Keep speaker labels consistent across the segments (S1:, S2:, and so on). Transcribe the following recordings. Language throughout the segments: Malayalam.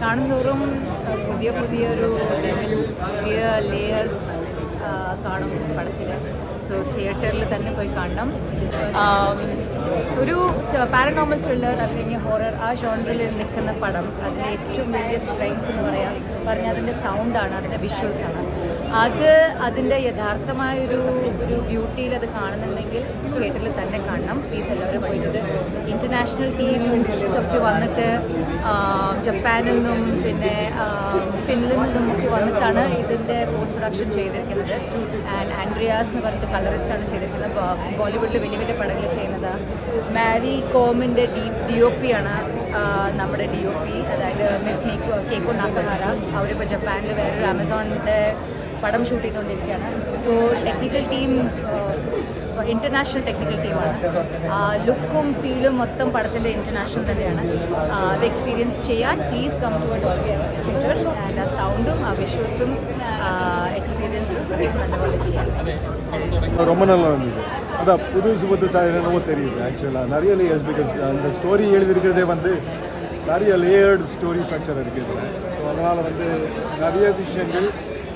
S1: കാണുന്തോറും ആ, പുതിയ പുതിയൊരു ലെവൽ പുതിയ ലെയേഴ്സ് കാണും പടത്തിൽ സോ തിയേറ്ററിൽ തന്നെ പോയി കാണണം. ഒരു പാരനോമൽ ത്രില്ലർ അല്ലെങ്കിൽ ഹൊറർ ആ ജോണറിൽ നിൽക്കുന്ന പടം അതിന്റെ ഏറ്റവും വലിയ സ്ട്രെങ്സ് എന്ന് പറയാം. പറഞ്ഞാൽ അതിന്റെ സൗണ്ടാണ് അതിന്റെ ആണ്. അത് അതിന്റെ യഥാർത്ഥമായൊരു ഒരു ബ്യൂട്ടിയിൽ അത് കാണുന്നുണ്ടെങ്കിൽ തിയേറ്ററിൽ തന്നെ കാണണം. പ്ലീസ് എല്ലാവരും പോയിട്ട് ഇന്റർനാഷണൽ ടീംസ് ഒക്കെ വന്നിട്ട് ജപ്പാനിൽ നിന്നും പിന്നെ ഫിൻലൻഡിൽ നിന്നും ഒക്കെ വന്നിട്ടാണ് ഇതിന്റെ പോസ്റ്റ് പ്രൊഡക്ഷൻ ചെയ്തിരിക്കുന്നത്. ആൻഡ് ആൻഡ്രിയാസ് എന്ന് പറഞ്ഞിട്ട് കളറിസ്റ്റാണ് ചെയ്തിരിക്കുന്നത്. ബോളിവുഡിൽ വലിയ വലിയ പടങ്ങൾ ചെയ്യുന്നത്. മാരി കോമിന്റെ ഡി ഡി ഒ പി ആണ് നമ്മുടെ ഡി ഒ പി അതായത് മിസ് നീക്കോ കേക്കോ നാക്കമാര അവരിപ്പോൾ ജപ്പാനിൽ വേറൊരു ആമസോണിന്റെ പടം ഷൂട്ട് ചെയ്തുകൊണ്ടിരിക്കുകയാണ് so technical team international technical ടീമാണ് ലുക്കും ഫീലും മൊത്തം പടത്തിന്റെ ഇന്റർനാഷണൽ തന്നെയാണ്. അത് എക്സ്പീരിയൻസ് ചെയ്യാൻ please come to theatre and ആ സൗണ്ടും ആ വിഷ്വൽസും എക്സ്പീരിയൻസും നല്ലപോലെ ചെയ്യാം.
S2: அதான் புதுசு புதுசாக என்னவோ தெரியுது ஆக்சுவலாக நிறைய லேயர்ஸ் பிகாஸ் அந்த ஸ்டோரி எழுதியிருக்கிறதே வந்து நிறைய லேயர்டு ஸ்டோரி ஸ்ட்ரக்சர் இருக்குது ஸோ அதனால் வந்து நிறைய விஷயங்கள்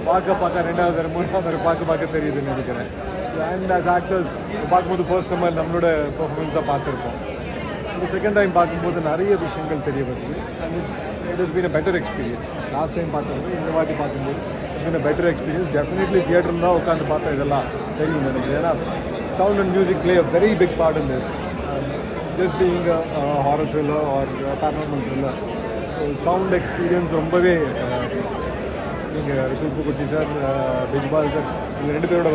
S2: பார்க்க பார்க்க ரெண்டாவது தடவை மூணாவது தடவை பார்க்க பார்க்க தெரியுதுன்னு நினைக்கிறேன். ஸோ அண்ட் ஆஸ் ஆக்டர்ஸ் பார்க்கும்போது ஃபர்ஸ்ட் நம்ம நம்மளோட பர்ஃபார்மன்ஸ் தான் பார்த்துருப்போம். இந்த செகண்ட் டைம் பார்க்கும்போது நிறைய விஷயங்கள் தெரிய வருது. And it is been a better experience last time பார்த்தது இந்த வாட்டி பார்க்கும்போது it's been a better experience definitely theatre தான் உட்காந்து பார்த்தா இதெல்லாம் தெரியும் எனக்கு ஏன்னா sound and music play a very big part in this. Um, just being a, a horror thriller or a paranormal thriller, so sound experience ரொம்பவே நீங்கள் சூப்புக்குட்டி சார் பிஜ்பால் சார் இந்த ரெண்டு பேரோட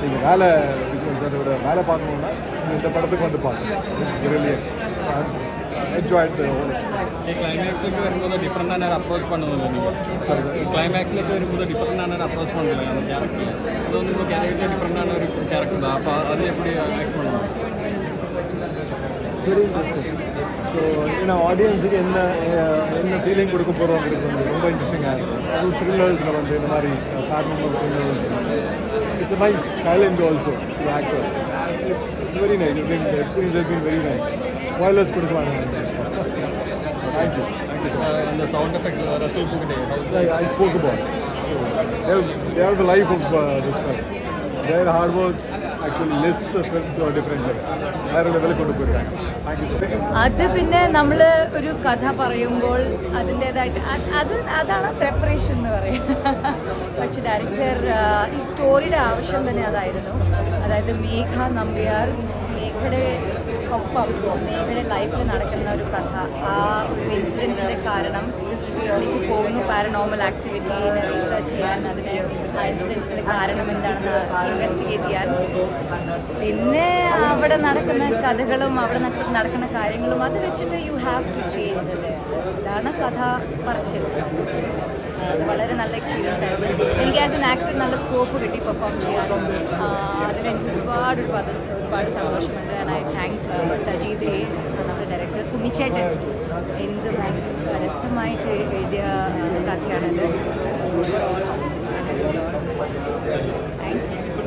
S2: நீங்கள் வேலை பிஜ்பால் சாரோட வேலை பார்க்கணுன்னா இந்த படத்துக்கு வந்து பாருங்கள் ரியலி என்ஜாய்ட் ஹோல்
S3: ഈ ക്ലൈമാക്സിലേക്ക് വരുമ്പോൾ ഡിഫറെൻ്റ് ആണ് അപ്രോച്ച് பண்ணுவதில்லை நீங்கள் ഈ ക്ലൈമാക്സിലേക്ക് വരുമ്പോൾ ഡിഫറെൻ്റ് ആണ് അപ്രോച്ച് பண்ணுவதில்லை அந்த கேரக்டர் அது வந்து உங்கள் கேரக்டர் டிஃப்ரெண்டான ஒரு கேரக்டர் தான் அப்போ அதில் எப்படி ஆக்ட் பண்ணுவாங்க
S2: வெரி இன்ட்ரெஸ்டிங் ஸோ ஏன்னா ஆடியன்ஸுக்கு என்ன அஹ், என்ன ஃபீலிங் கொடுக்க போகிறோங்கிறது வந்து ரொம்ப இன்ட்ரெஸ்டிங்காக இருக்கும் அதுவும் த்ரில்லர்ஸில் வந்து இந்த மாதிரி paranormal thrillers it's nice challenge also to actors it's it's very nice been experience has been very nice violence കൊടുക്കുവാണ്. ഹാർഡ് വർക്ക്
S1: അത് പിന്നെ നമ്മൾ ഒരു കഥ പറയുമ്പോൾ അതിന്റെതായിട്ട് അത് അതാണ് പ്രിപ്പറേഷൻ എന്ന് പറയുക പക്ഷെ ഡയറക്ടർ ഈ സ്റ്റോറിയുടെ ആവശ്യം തന്നെ അതായിരുന്നു. അതായത് മേഘ നമ്പ്യാർ മേഘയുടെ ഒപ്പം മേഘയുടെ ലൈഫിൽ നടക്കുന്ന ഒരു കഥ. ആ ഒരു ഇൻസിഡന്റിന്റെ കാരണം ഈ വീട്ടിലേക്ക് പോകുന്നു പാരനോമൽ ആക്ടിവിറ്റീനെ റീസെർച്ച് ചെയ്യാൻ. അതിനെ ആ ഇൻസിഡന്റിന്റെ കാരണം എന്താണെന്ന് ഇൻവെസ്റ്റിഗേറ്റ് ചെയ്യാൻ. പിന്നെ അവിടെ നടക്കുന്ന കഥകളും അവിടെ നടക്കുന്ന കാര്യങ്ങളും അത് വെച്ചിട്ട് യു ഹാവ് ടു ചേഞ്ച് അല്ലേ? അതാണ് കഥ പറച്ചിൽ. അത് വളരെ നല്ല എക്സ്പീരിയൻസ് ആയിരുന്നു. എനിക്ക് ആസ് എൻ ആക്ടർ നല്ല സ്കോപ്പ് കിട്ടി പെർഫോം ചെയ്യാൻ. അതിലെനിക്ക് ഒരുപാട് ഒരുപാട് ഒരുപാട് സന്തോഷമുണ്ട്. സജീദ് നമ്മുടെ ഡയറക്ടർ കുമിച്ചേട്ടൻ എന്ത് രസമായിട്ട് എഴുതിയ കഥയാണിത്. Thank you